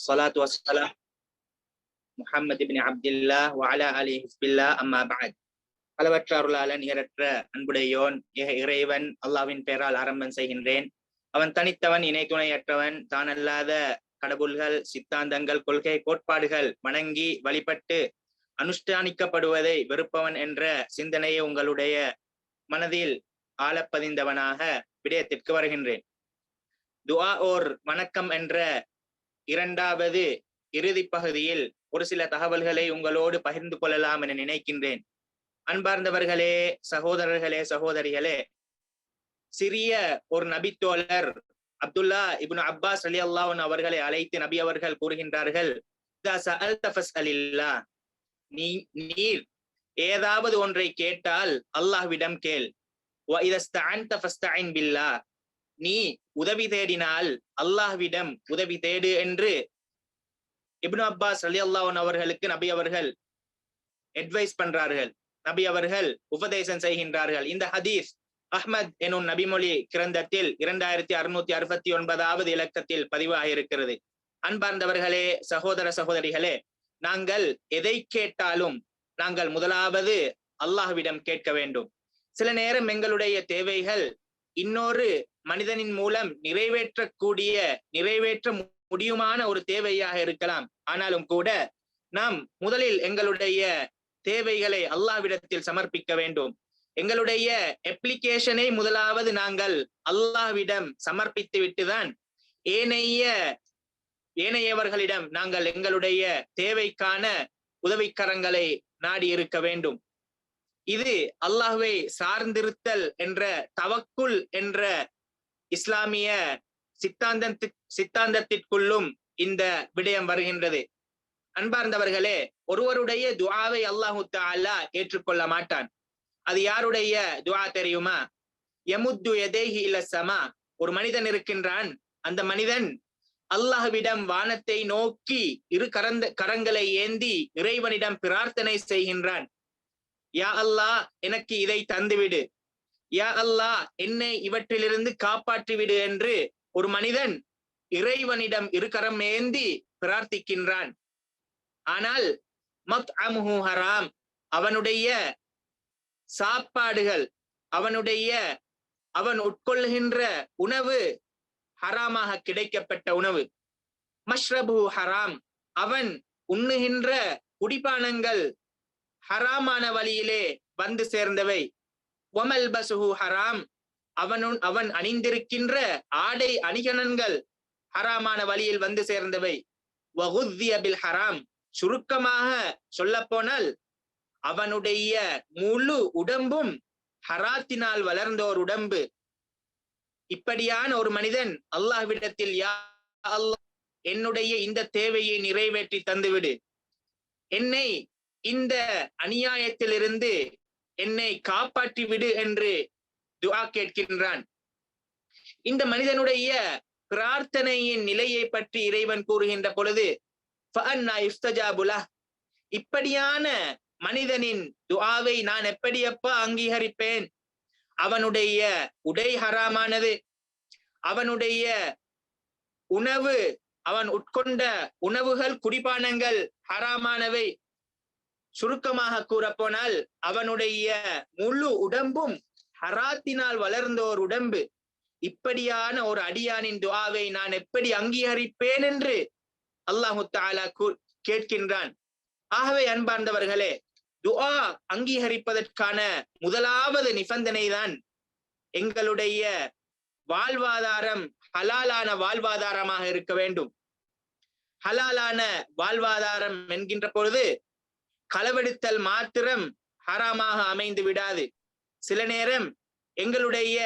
الصلاة والسلام முஹம்மது பின் அப்துல்லா வஅலா அலி ஹிஸ்பில்லா அம்மா பஅத் அளவற்ற அருளாளன் நிகரற்ற அன்புடையோன் ஏக இறைவன் அல்லாவின் பெயரால் ஆரம்பம் செய்கின்றேன் அவன் தனித்தவன் இணை துணையற்றவன் தான் அல்லாத கடவுள்கள் சித்தாந்தங்கள் கொள்கை கோட்பாடுகள் வணங்கி வழிபட்டு அனுஷ்டானிக்கப்படுவதை வெறுப்பவன் என்ற சிந்தனையை உங்களுடைய மனதில் ஆழப்பதிந்தவனாக விடயத்திற்கு வருகின்றேன் துஆ ஓர் வணக்கம் என்ற இரண்டாவது இறுதி பகுதியில் ஒரு சில தகவல்களை உங்களோடு பகிர்ந்து கொள்ளலாம் என நினைக்கின்றேன். அன்பார்ந்தவர்களே சகோதரர்களே சகோதரிகளே சிறிய ஒரு நபித்தோழர் அப்துல்லா இப்னு அப்பாஸ் அலி அல்லாஹன் அவர்களை அழைத்து நபி அவர்கள் கூறுகின்றார்கள் நீ நீர் ஏதாவது ஒன்றை கேட்டால் அல்லாஹ்விடம் கேள். பில்லா நீ உதவி தேடினால் அல்லாஹ்விடம் உதவி தேடு என்று இப்னு அப்பாஸ் அலி அல்லாஹன் அவர்களுக்கு நபி அவர்கள் அட்வைஸ் பண்றார்கள். நபி அவர்கள் உபதேசம் செய்கின்றார்கள். இந்த ஹதீஸ் அஹ்மத் எனும் நபிமொழி கிரந்தத்தில் இரண்டாயிரத்தி அறுநூத்தி அறுபத்தி ஒன்பதாவது இலக்கத்தில் பதிவாக இருக்கிறது அன்பார்ந்தவர்களே சகோதர சகோதரிகளே நாங்கள் எதை கேட்டாலும் நாங்கள் முதலாவது அல்லாஹ்விடம் கேட்க வேண்டும். சில நேரம் எங்களுடைய தேவைகள் இன்னொரு மனிதனின் மூலம் நிறைவேற்றக்கூடிய நிறைவேற்ற முடியுமான ஒரு தேவையாக இருக்கலாம். ஆனாலும் கூட நாம் முதலில் எங்களுடைய தேவைகளை அல்லாவிடத்தில் சமர்ப்பிக்க வேண்டும். எங்களுடைய அப்ளிகேஷனை முதலாவது நாங்கள் அல்லாஹ்விடம் சமர்ப்பித்து விட்டுதான் ஏனைய ஏனையவர்களிடம் நாங்கள் எங்களுடைய தேவைக்கான உதவிக்கரங்களை நாடி இருக்க வேண்டும். இது அல்லாஹுவை சார்ந்திருத்தல் என்ற தவக்குள் என்ற இஸ்லாமிய சித்தாந்தத்து சித்தாந்தத்திற்குள்ளும் இந்த விடயம் வருகின்றது. அன்பார்ந்தவர்களே ஒருவருடைய துவாவை அல்லாஹு தாலா ஏற்றுக்கொள்ள மாட்டான். அது யாருடைய துவா தெரியுமா? எமுத்து எதேஹி இல்ல சமா ஒரு மனிதன் இருக்கின்றான். அந்த மனிதன் அல்லாஹ்விடம் வானத்தை நோக்கி இரு கரந்த கரங்களை ஏந்தி இறைவனிடம் பிரார்த்தனை செய்கின்றான். யா அல்லாஹ் எனக்கு இதை தந்துவிடு. யா அல்லாஹ் என்னை இவற்றிலிருந்து காப்பாற்றி விடு என்று ஒரு மனிதன் இறைவனிடம் இருக்கரம் ஏந்தி பிரார்த்திக்கின்றான். ஆனால் மத் அமுஹு ஹராம் அவனுடைய சாப்பாடுகள் அவனுடைய அவன் உட்கொள்கின்ற உணவு ஹராமாக கிடைக்கப்பட்ட உணவு. மஷ்ரபு ஹராம் அவன் உண்ணுகின்ற குடிபானங்கள் ஹராமான வழியிலே வந்து சேர்ந்தவை. ஒமல் பசுஹு ஹராம். அவனு அவன் அணிந்திருக்கின்ற ஆடை அணிகணன்கள் ஹராமான வழியில் வந்து சேர்ந்தவை. பில் ஹராம். சுருக்கமாக சொல்ல போனால் அவனுடைய முழு உடம்பும் ஹராத்தினால் வளர்ந்தோர் உடம்பு. இப்படியான ஒரு மனிதன் அல்லாஹ்விடத்தில் யா அல்லாஹ் என்னுடைய இந்த தேவையை நிறைவேற்றி தந்துவிடு. என்னை இந்த அநியாயத்திலிருந்து என்னை காப்பாற்றி விடு என்று துவா கேட்கின்றான். இந்த மனிதனுடைய பிரார்த்தனையின் நிலையை பற்றி இறைவன் கூறுகின்ற பொழுது இப்படியான மனிதனின் துவாவை நான் எப்படியப்பா அங்கீகரிப்பேன்? அவனுடைய உடை ஹராமானது. அவனுடைய உணவு அவன் உட்கொண்ட உணவுகள் குடிபானங்கள் ஹராமானவை. சுருக்கமாக கூறப்போனால் அவனுடைய முழு உடம்பும் ஹராத்தினால் வளர்ந்த ஒரு உடம்பு. இப்படியான ஒரு அடியானின் துவாவை நான் எப்படி அங்கீகரிப்பேன் என்று அல்லாஹு தாலா கேட்கின்றான். ஆகவே அன்பார்ந்தவர்களே துஆ அங்கீகரிப்பதற்கான முதலாவது நிபந்தனை தான் எங்களுடைய வாழ்வாதாரம் ஹலாலான வாழ்வாதாரமாக இருக்க வேண்டும். ஹலாலான வாழ்வாதாரம் என்கின்ற பொழுது களவெடுத்தல் மாத்திரம் ஹராமாக அமைந்து விடாது. சில நேரம் எங்களுடைய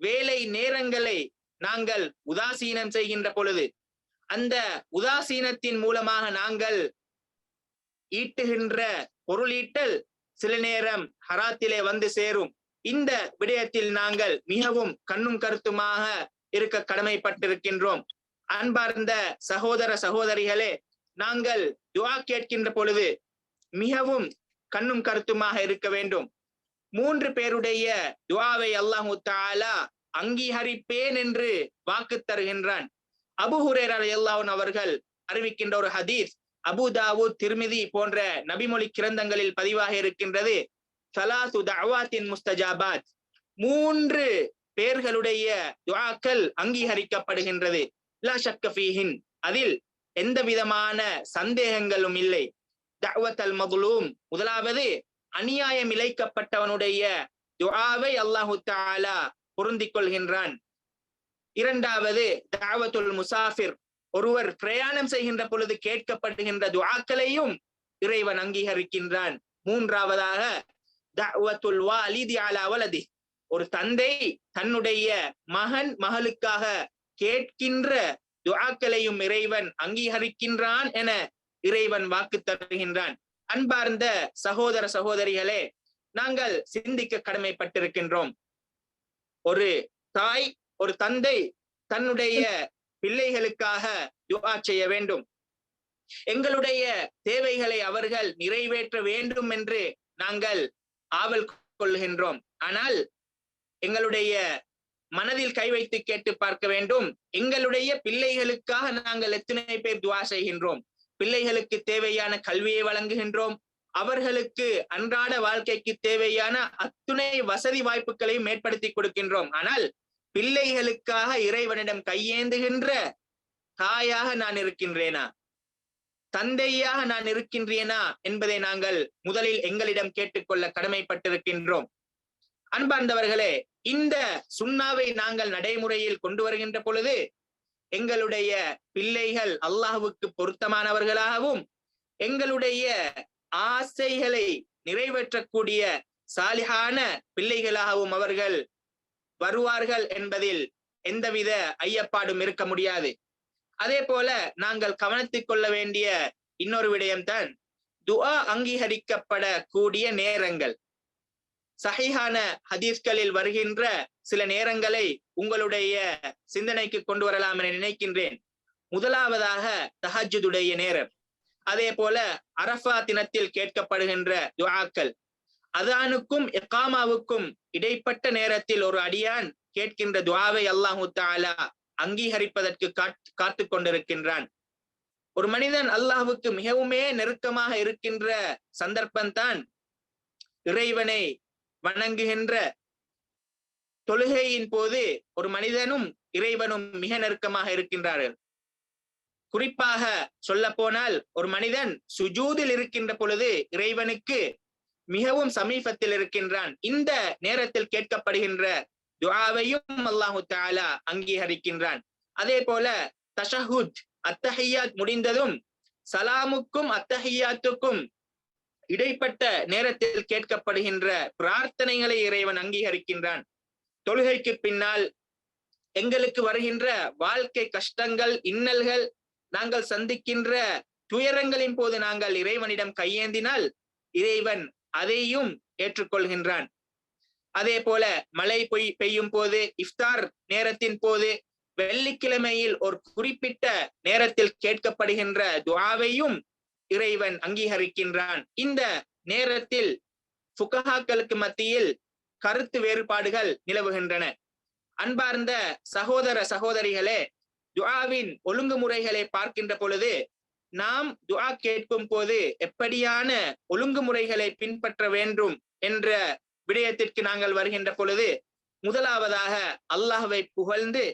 வேலை நேரங்களை நாங்கள் உதாசீனம் செய்கின்ற பொழுது அந்த உதாசீனத்தின் மூலமாக நாங்கள் ஈட்டுகின்ற பொருளீட்டல் சில நேரம் ஹராத்திலே வந்து சேரும். இந்த விடயத்தில் நாங்கள் மிகவும் கண்ணும் கருத்துமாக இருக்க கடமைப்பட்டிருக்கின்றோம். அன்பார்ந்த சகோதர சகோதரிகளே நாங்கள் துவா கேட்கின்ற பொழுது மிகவும் கண்ணும் கருத்துமாக இருக்க வேண்டும். மூன்று பேருடைய துவாவை அல்லாஹு தாலா அங்கீகரிப்பேன் என்று வாக்கு தருகின்றான். அபு ஹுரேர அல்லாஹன் அவர்கள் அறிவிக்கின்ற ஒரு ஹதீஸ் அபுதாவு திருமிதி போன்ற நபிமொழி கிரந்தங்களில் பதிவாக இருக்கின்றது. சலாசு தவாத்தின் முஸ்தஜாபாத். மூன்று பேர்களுடைய துவாக்கள் அங்கீகரிக்கப்படுகின்றது. லா ஷக்கஃபீஹின் அதில் எந்த விதமான சந்தேகங்களும் இல்லை. தஅவத் மதுலூம் முதலாவது அநியாயம் இழைக்கப்பட்டவனுடைய துஆவை அல்லாஹு தாலா பொருந்திக் கொள்கின்றான் இரண்டாவது தாவத்துல் முசாஃபிர். ஒருவர் பிரயாணம் செய்கின்ற பொழுது கேட்கப்படுகின்ற துவாக்களையும் இறைவன் அங்கீகரிக்கின்றான். மூன்றாவதாக தஅவத்துல் வாலிதி அலா வலதி. ஒரு தந்தை தன்னுடைய மகன் மகளுக்காக கேட்கின்ற துவாக்களையும் இறைவன் அங்கீகரிக்கின்றான் என இறைவன் வாக்கு தருகின்றான். அன்பார்ந்த சகோதர சகோதரிகளே நாங்கள் சிந்திக்க கடமைப்பட்டிருக்கின்றோம். ஒரு தாய் ஒரு தந்தை தன்னுடைய பிள்ளைகளுக்காக துஆ செய்ய வேண்டும். எங்களுடைய தேவைகளை அவர்கள் நிறைவேற்ற வேண்டும் என்று நாங்கள் ஆவல் கொள்கின்றோம். ஆனால் எங்களுடைய மனதில் கை வைத்து கேட்டு பார்க்க வேண்டும். எங்களுடைய பிள்ளைகளுக்காக நாங்கள் எத்தனை பேர் துவா செய்கின்றோம்? பிள்ளைகளுக்கு தேவையான கல்வியை வழங்குகின்றோம். அவர்களுக்கு அன்றாட வாழ்க்கைக்கு தேவையான அத்துணை வசதி வாய்ப்புகளையும் ஏற்படுத்தி கொடுக்கின்றோம். ஆனால் பிள்ளைகளுக்காக இறைவனிடம் கையேந்துகின்ற தாயாக நான் இருக்கின்றேனா? தந்தையாக நான் இருக்கின்றேனா? என்பதை நாங்கள் முதலில் எங்களிடம் கேட்டுக்கொள்ள கடமைப்பட்டிருக்கின்றோம். அன்பார்ந்தவர்களே இந்த சுண்ணாவை நாங்கள் நடைமுறையில் கொண்டு வருகின்ற பொழுது எங்களுடைய பிள்ளைகள் அல்லாஹுவுக்கு பொருத்தமானவர்களாகவும் எங்களுடைய ஆசைகளை நிறைவேற்றக்கூடிய சாலிகான பிள்ளைகளாகவும் அவர்கள் வருவார்கள் என்பதில் எந்தவித ஐயப்பாடும் இருக்க முடியாது. அதே போல நாங்கள் கவனித்துக் கொள்ள வேண்டிய இன்னொரு விடயம்தான் துஆ அங்கீகரிக்கப்படக்கூடிய நேரங்கள். சஹிஹான ஹதீஸ்களில் வருகின்ற சில நேரங்களை உங்களுடைய சிந்தனைக்கு கொண்டு வரலாம் என நினைக்கின்றேன். முதலாவதாக தஹஜுடைய நேரம். அதே போல அரஃபா தினத்தில் கேட்கப்படுகின்ற துவாக்கள் அதானுக்கும் எக்காமாவுக்கும் இடைப்பட்ட நேரத்தில் ஒரு அடியான் கேட்கின்ற துவாவை அல்லாஹு தாலா அங்கீகரிப்பதற்கு காத்து கொண்டிருக்கின்றான். ஒரு மனிதன் அல்லாஹுக்கு மிகவுமே நெருக்கமாக இருக்கின்ற சந்தர்ப்பம்தான் இறைவனை வணங்குகின்ற தொழுகையின் போது ஒரு மனிதனும் இறைவனும் மிக நெருக்கமாக இருக்கின்றார்கள். குறிப்பாக சொல்ல போனால் ஒரு மனிதன் சுஜூதில் இருக்கின்ற பொழுது இறைவனுக்கு மிகவும் சமீபத்தில் இருக்கின்றான். இந்த நேரத்தில் கேட்கப்படுகின்ற துஆவையும் அல்லாஹு தாலா அங்கீகரிக்கின்றான். அதே போல தஷஹுத் அத்தஹியாத் முடிந்ததும் சலாமுக்கும் அத்தஹியாத்துக்கும் இடைப்பட்ட நேரத்தில் கேட்கப்படுகின்ற பிரார்த்தனைகளை இறைவன் அங்கீகரிக்கின்றான். தொழுகைக்கு பின்னால் எங்களுக்கு வருகின்ற வாழ்க்கை கஷ்டங்கள் இன்னல்கள் நாங்கள் சந்திக்கின்ற துயரங்களின் போது நாங்கள் இறைவனிடம் கையேந்தினால் இறைவன் அதையும் ஏற்றுக்கொள்கின்றான். அதே போல மழை பொய் பெய்யும் போது இஃப்தார் நேரத்தின் போது வெள்ளிக்கிழமையில் ஒரு குறிப்பிட்ட நேரத்தில் கேட்கப்படுகின்ற துவாவையும் இறைவன் அங்கீகரிக்கின்றான். இந்த நேரத்தில் புகஹாக்களுக்கு மத்தியில் கருத்து வேறுபாடுகள் நிலவுகின்றன. அன்பார்ந்த சகோதர சகோதரிகளே துஆவின் ஒழுங்குமுறைகளை பார்க்கின்ற பொழுது நாம் துஆ கேட்கும் போது எப்படியான ஒழுங்குமுறைகளை பின்பற்ற வேண்டும் என்ற விடயத்திற்கு நாங்கள் வருகின்ற பொழுது முதலாவதாக அல்லாஹுவை புகழ்ந்து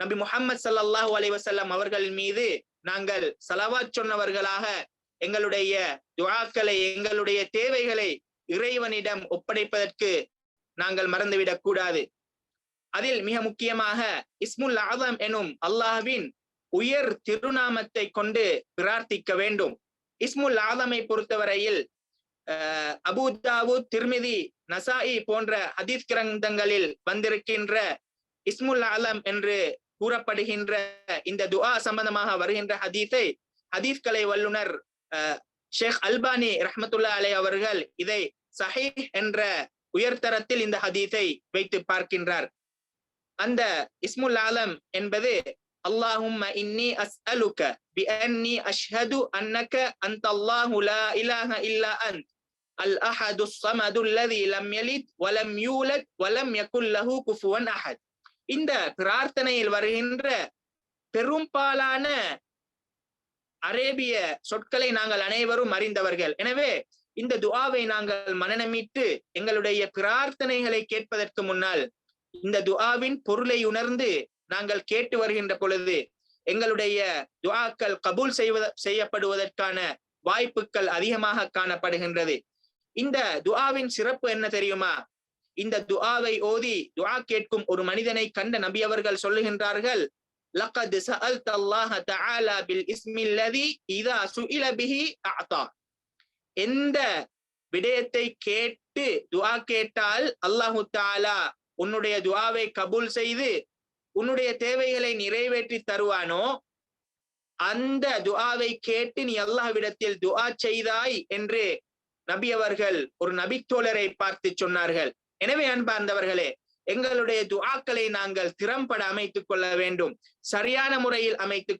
நபி முகமது சல்லாஹூ அலைவசல்லம் அவர்கள் மீது நாங்கள் சலவா சொன்னவர்களாக எங்களுடைய துவாக்களை எங்களுடைய தேவைகளை இறைவனிடம் ஒப்படைப்பதற்கு நாங்கள் மறந்துவிடக் கூடாது. அதில் மிக முக்கியமாக இஸ்முல் ஆதம் எனும் அல்லாஹ்வின் உயர் திருநாமத்தை கொண்டு பிரார்த்திக்க வேண்டும். இஸ்முல் ஆதமை பொறுத்தவரையில் அபுதாவு திருமிதி நசாயி போன்ற ஹதீஸ் கிரந்தங்களில் வந்திருக்கின்ற இஸ்முல் ஆலம் என்று கூறப்படுகின்ற இந்த துஆ சம்பந்தமாக வருகின்ற ஹதீஸை ஹதீஸ் கலை வல்லுனர் ஷேக் அல்பானி ரஹமத்துல்லா அலை அவர்கள் இதை சஹீஹ் என்ற உயர்தரத்தில் இந்த ஹதீஸை வைத்து பார்க்கின்றார் அந்த இஸ்முல் ஆலம் என்பது اللهم إني أسألك بأني أشهد أنك أنت الله لا إله إلا أنت الأحد الصمد الذي لم يلد ولم يولد ولم يكن له كفوا أحد இந்த பிரார்த்தனையில் வருகின்ற பெரும்பாலான அரேபிய சொற்களை நாங்கள் அனைவரும் அறிந்தவர்கள் எனவே இந்த துஆவை நாங்கள் மனநமிட்டு எங்களுடைய பிரார்த்தனைகளை கேட்பதற்கு முன்னால் இந்த துஆவின் பொருளை உணர்ந்து நாங்கள் கேட்டு வருகின்ற பொழுது எங்களுடைய துஆக்கள் கபூல் செய்வத செய்யப்படுவதற்கான வாய்ப்புகள் அதிகமாக காணப்படுகின்றது இந்த துஆவின் சிறப்பு என்ன தெரியுமா இந்த துஆவை ஓதி துஆ கேட்கும் ஒரு மனிதனை கண்ட நபி அவர்கள் சொல்லுகின்றார்கள் لقد سألت الله تعالى بالاسم الذي إذا سئل به أعطى எந்த விடயத்தை கேட்டு துவா கேட்டால் அல்லாஹு தாலா உன்னுடைய துவாவை கபூல் செய்து உன்னுடைய தேவைகளை நிறைவேற்றி தருவானோ? அந்த துஆவை கேட்டு நீ அல்லாஹ்விடத்தில் துஆ செய்தாய் என்று நபி அவர்கள் ஒரு நபித்தோழரை பார்த்து சொன்னார்கள். எனவே அன்பார்ந்தவர்களே எங்களுடைய துஆக்களை நாங்கள் திறம்பட அமைத்துக் கொள்ள வேண்டும். சரியான முறையில் அமைத்துக்